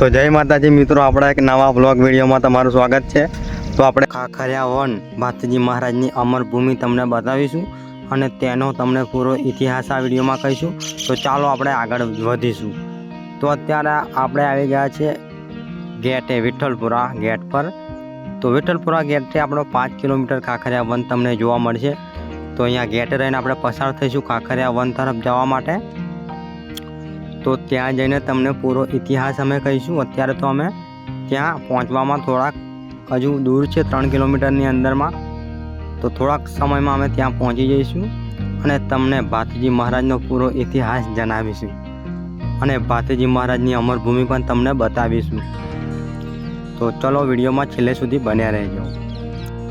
તો જય માતાજી મિત્રો, આપણા એક નવા બ્લોગ વિડીયોમાં તમારું સ્વાગત છે. તો આપણે ખાખરિયા વન ભાતીજી મહારાજની અમરભૂમિ તમને બતાવીશું અને તેનો તમને પૂરો ઇતિહાસ આ વિડીયોમાં કહીશું. તો ચાલો આપણે આગળ વધીશું. તો અત્યારે આપણે આવી ગયા છે ગેટે, વિઠ્ઠલપુરા ગેટ પર. તો વિઠ્ઠલપુરા ગેટથી આપણો પાંચ કિલોમીટર ખાખરિયા વન તમને જોવા મળશે. તો અહીંયા ગેટે રહીને આપણે પસાર થઈશું ખાખરિયા વન તરફ જવા માટે. તો ત્યાં જઈને તમને પૂરો ઇતિહાસ અમે કહીશું. અત્યારે તો અમે ત્યાં પહોંચવામાં થોડાક હજુ દૂર છે, ત્રણ કિલોમીટરની અંદરમાં. તો થોડાક સમયમાં અમે ત્યાં પહોંચી જઈશું અને તમને ભાતીજી મહારાજનો પૂરો ઇતિહાસ જણાવીશું. અને ભાતીજી મહારાજની અમરભૂમિ પણ તમને બતાવીશું. તો ચલો વિડીયોમાં છેલ્લે સુધી બન્યા રહેજો.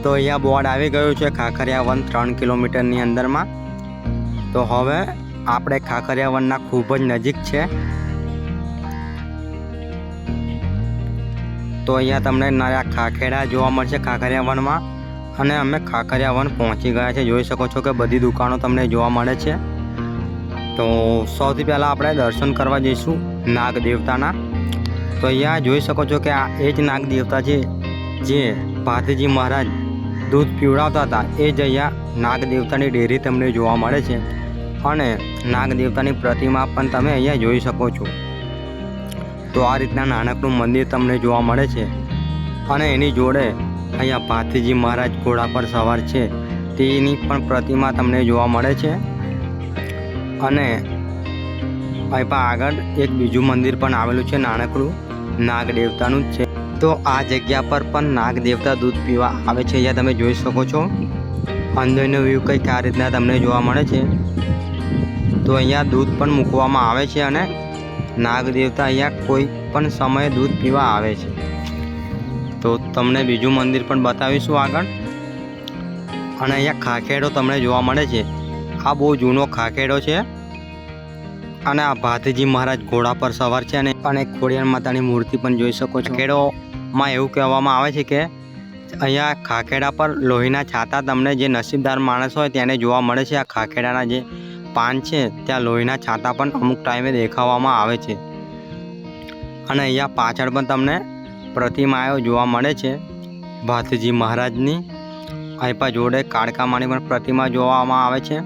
તો અહીંયા બોર્ડ આવી ગયું છે, ખાખરિયા વન, ત્રણ કિલોમીટરની અંદરમાં. તો હવે આપણે ખાખરિયા વનના ખૂબ જ નજીક છે. તો અહીંયા તમને નયા ખાખેડા જોવા મળશે ખાખરિયા વનમાં અને અમે ખાખરિયા વન પહોંચી ગયા છે. જોઈ શકો છો કે બધી દુકાનો તમને જોવા મળે છે. તો સૌથી પહેલાં આપણે દર્શન કરવા જઈશું નાગ દેવતાના તો અહીંયા જોઈ શકો છો કે આ એ જ નાગ દેવતા છે, જે ભાતીજી મહારાજ દૂધ પીવડાવતા હતા. એ જ અહીંયા નાગ દેવતાની ડેરી તમને જોવા મળે છે. અને નાગ દેવતાની પ્રતિમા પણ તમે અહીંયા જોઈ શકો છો. તો આ રીતના નાનકડું મંદિર તમને જોવા મળે છે. અને એની જોડે અહીંયા ભાતીજી મહારાજ ઘોડા પર સવાર છે. તેની પણ પ્રતિમા તમને જોવા મળે છે. અને અહીં પણ આગળ એક બીજું મંદિર પણ આવેલું છે નાનકડું નાગ દેવતાનું જ છે. તો આ જગ્યા પર પણ નાગ દેવતા દૂધ પીવા આવે છે, અહીંયા તમે જોઈ શકો છો. અંદરનો વ્યૂ કંઈક આ રીતના તમને જોવા મળે છે. તો અહીંયા દૂધ પણ મૂકવામાં આવે છે અને નાગ દેવતા અહીંયા કોઈ પણ સમયે દૂધ પીવા આવે છે. તો તમને બીજું મંદિર પણ બતાવીશું આગળ. અને અહીંયા ખાખેડો તમને જોવા મળે છે. આ બહુ જૂનો ખાખેડો છે. અને આ ભાતીજી મહારાજ ઘોડા પર સવાર છે અને અને ખોડિયાર માતાની મૂર્તિ પણ જોઈ શકો છો. ખેડોમાં એવું કહેવામાં આવે છે કે અહીંયા ખાખેડા પર લોહીના છાતા તમને જે નસીબદાર માણસ હોય તેને જોવા મળે છે. આ ખાખેડાના જે પાન છે, ત્યાં લોહીના છાંટા પણ અમુક ટાઈમે દેખાવામાં આવે છે. અને અહીંયા પાછળ પણ તમને પ્રતિમાઓ જોવા મળે છે. ભાતીજી મહારાજની અહીંયા જોડે કાળકામાની પણ પ્રતિમા જોવામાં આવે છે.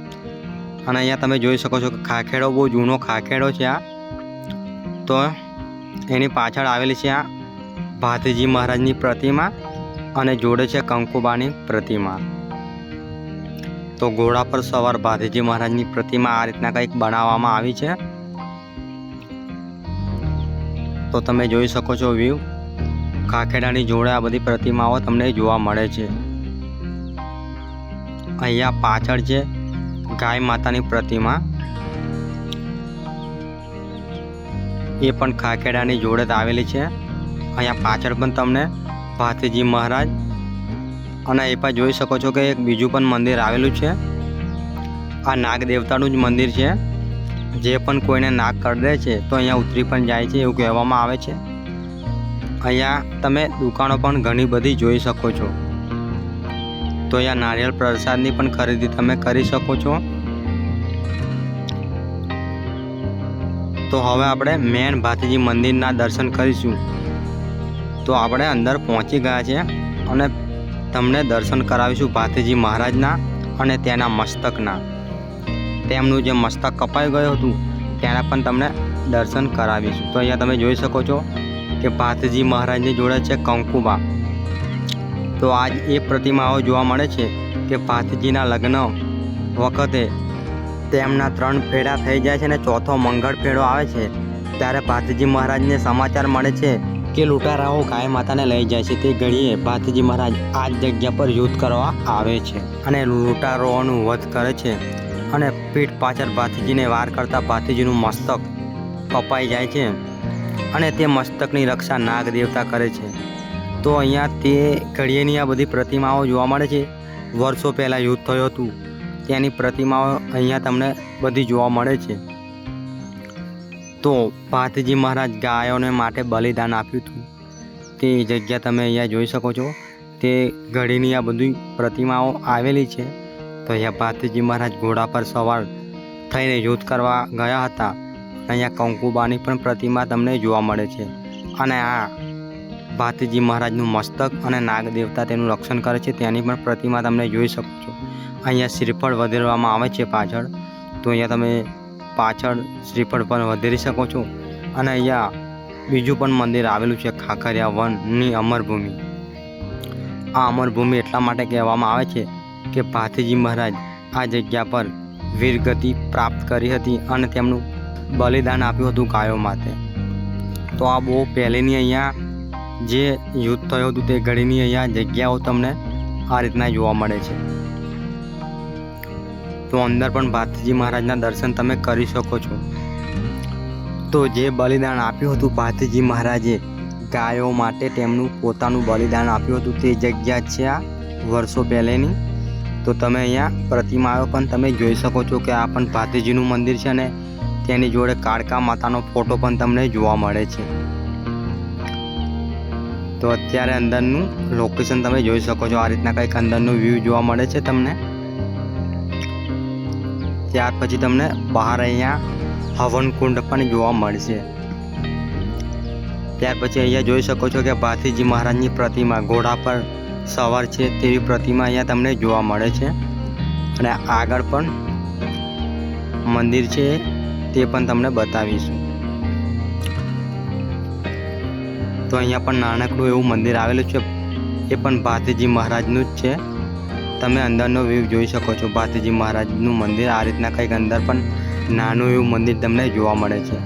અને અહીંયા તમે જોઈ શકો છો કે ખાખેડો બહુ જૂનો ખાખેડો છે આ. તો એની પાછળ આવેલી છે આ ભાતીજી મહારાજની પ્રતિમા અને જોડે છે કંકુબાની પ્રતિમા. તો ઘોડા પર સવાર ભાતીજી મહારાજની પ્રતિમા આ રીતના કંઈક બનાવવામાં આવી છે. તો તમે જોઈ શકો છો વ્યૂ ખાખેડાની જોડે આ બધી પ્રતિમાઓ તમને જોવા મળે છે. અહીંયા પાછળ છે ગાય માતાની પ્રતિમા. એ પણ ખાખેડાની જોડે આવેલી છે. અહીંયા પાછળ પણ તમને ભાતીજી મહારાજ અને એ પણ જોઈ શકો છો કે એક બીજું પણ મંદિર આવેલું છે. આ નાગ દેવતાનું જ મંદિર છે. જે પણ કોઈને નાગ કરડે છે તો અહીંયા ઉતરી પણ જાય છે એવું કહેવામાં આવે છે. અહીંયા તમે દુકાનો પણ ઘણી બધી જોઈ શકો છો. તો અહીંયા નારિયેળ પ્રસાદની પણ ખરીદી તમે કરી શકો છો. તો હવે આપણે મેન ભાતીજી મંદિરના દર્શન કરીશું. તો આપણે અંદર પહોંચી ગયા છે અને તમને દર્શન કરાવીશું ભાતીજી મહારાજના અને તેના મસ્તકના. તેમનું જે મસ્તક કપાઈ ગયું હતું, તેના પણ તમને દર્શન કરાવીશું. તો અહીંયા તમે જોઈ શકો છો કે ભાતીજી મહારાજની જોડે છે કંકુબા. તો આજ એ પ્રતિમાઓ જોવા મળે છે કે ભાતીજીના લગ્ન વખતે તેમના ત્રણ ફેરા થઈ જાય છે અને ચોથો મંગળ ફેરો આવે છે. ત્યારે ભાતીજી મહારાજને સમાચાર મળે છે કે લૂંટારાઓ ગાય માતાને લઈ જાય છે. તે ઘડીએ ભાતીજી મહારાજ આ જગ્યા પર યુદ્ધ કરવા આવે છે અને લૂંટારોઓનું વધ કરે છે અને પીઠ પાછળ ભાતીજીને વાર કરતાં ભાતીજીનું મસ્તક કપાઈ જાય છે અને તે મસ્તકની રક્ષા નાગ દેવતા કરે છે. તો અહીંયા તે ઘડીએની આ બધી પ્રતિમાઓ જોવા મળે છે. વર્ષો પહેલાં યુદ્ધ થયું હતું. તેની પ્રતિમાઓ અહીંયા તમને બધી જોવા મળે છે. તો ભાતીજી મહારાજ ગાયોને માટે બલિદાન આપ્યું હતું. તે જગ્યા તમે અહીંયા જોઈ શકો છો. તે ઘડીની આ બધી પ્રતિમાઓ આવેલી છે. તો અહીંયા ભાતીજી મહારાજ ઘોડા પર સવાર થઈને યુદ્ધ કરવા ગયા હતા. અહીંયા કંકુબાની પણ પ્રતિમા તમને જોવા મળે છે. અને આ ભાતીજી મહારાજનું મસ્તક અને નાગ દેવતા તેનું રક્ષણ કરે છે. તેની પણ પ્રતિમા તમને જોઈ શકો છો. અહીંયા શ્રીફળ વધેરવામાં આવે છે પાછળ. તો અહીંયા તમે પાછળ શ્રીફળ પણ વધેરી શકો છો. અને અહીંયા બીજું પણ મંદિર આવેલું છે ખાખરિયા વનની અમરભૂમિ. આ અમરભૂમિ એટલા માટે કહેવામાં આવે છે કે ભાથીજી મહારાજ આ જગ્યા પર વીરગતિ પ્રાપ્ત કરી હતી અને તેમનું બલિદાન આપ્યું હતું ગાયો માટે. તો આ બહુ પહેલેની અહીંયા જે યુદ્ધ થયું હતું તે ઘડીની અહીંયા જગ્યાઓ તમને આ રીતના જોવા મળે છે. તો અંદર પણ ભાતીજી મહારાજના દર્શન તમે કરી શકો છો. તો જે બલિદાન આપ્યું હતું ભાતીજી મહારાજે, ગાયો માટે તેમનું પોતાનું બલિદાન આપ્યું હતું તે જગ્યા છે આ વર્ષો પહેલેની. તો તમે અહીંયા પ્રતિમાઓ પણ તમે જોઈ શકો છો કે આ પણ ભાતીજીનું મંદિર છે અને તેની જોડે કાળકા માતાનો ફોટો પણ તમને જોવા મળે છે. તો અત્યારે અંદરનું લોકેશન તમે જોઈ શકો છો. આ રીતના કંઈક અંદરનું વ્યૂ જોવા મળે છે તમને. ત્યાર પછી તમને બહાર અહીંયા હવન કુંડ પણ જોવા મળશે. ત્યાર પછી અહીંયા જોઈ શકો છો કે ભાતીજી મહારાજની પ્રતિમા ઘોડા પર સવાર છે તેવી પ્રતિમા અહીંયા તમને જોવા મળે છે. અને આગળ પણ મંદિર છે તે પણ તમને બતાવીશું. તો અહીંયા પણ નાનકડું એવું મંદિર આવેલું છે. એ પણ ભાતીજી મહારાજનું જ છે. તમે અંદરનો વ્યૂ જોઈ શકો છો. ભાતીજી મહારાજનું મંદિર આ રીતના કંઈક અંદર પણ નાનું એવું મંદિર તમને જોવા મળે છે.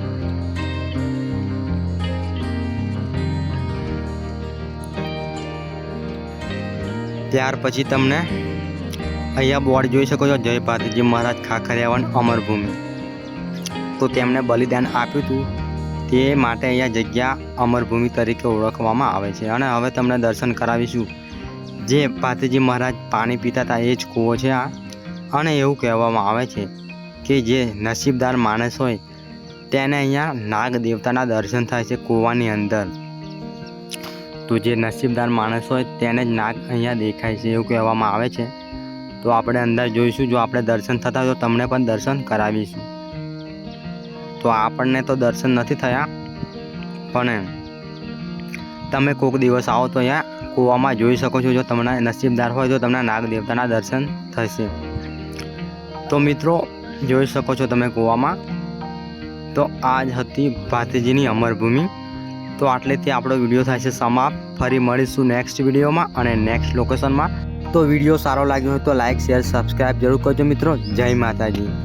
ત્યાર પછી તમને અહીંયા બોર્ડ જોઈ શકો છો. જય ભાતીજી મહારાજ ખાખરિયાવન અમરભૂમિ. તો તેમણે બલિદાન આપ્યું હતું. તે માટે અહીંયા જગ્યા અમરભૂમિ તરીકે ઓળખવામાં આવે છે. અને હવે તમને દર્શન કરાવીશું. જે પાતેજી મહારાજ પાણી પીતા હતા એ જ કૂવો છે આ. અને એવું કહેવામાં આવે છે કે જે નસીબદાર માણસ હોય, તેને અહીંયા નાગ દેવતાના દર્શન થાય છે કૂવાની અંદર. તો જે નસીબદાર માણસ હોય, તેને જ નાગ અહીંયા દેખાય છે એવું કહેવામાં આવે છે. તો આપણે અંદર જોઈશું, જો આપણે દર્શન થતા હોય તો તમને પણ દર્શન કરાવીશું. તો આપણને તો દર્શન નથી થયા, પણ તમે કોઈક દિવસ આવો તો અહીંયા કૂવામાં જોઈ શકો છો જો તમને નસીબદાર હોય તો તમને નાગ દેવતાના દર્શન થશે. તો મિત્રો, જોઈ શકો છો તમે કૂવામાં તો આ જ હતી ભાતીજીની અમરભૂમિ. તો આટલેથી આપણો વીડિયો થાય છે સમાપ્ત. ફરી મળીશું નેક્સ્ટ વિડીયોમાં અને નેક્સ્ટ લોકેશનમાં તો વીડિયો સારો લાગ્યો હોય તો લાઇક શેર સબસ્ક્રાઈબ જરૂર કરજો મિત્રો. જય માતાજી.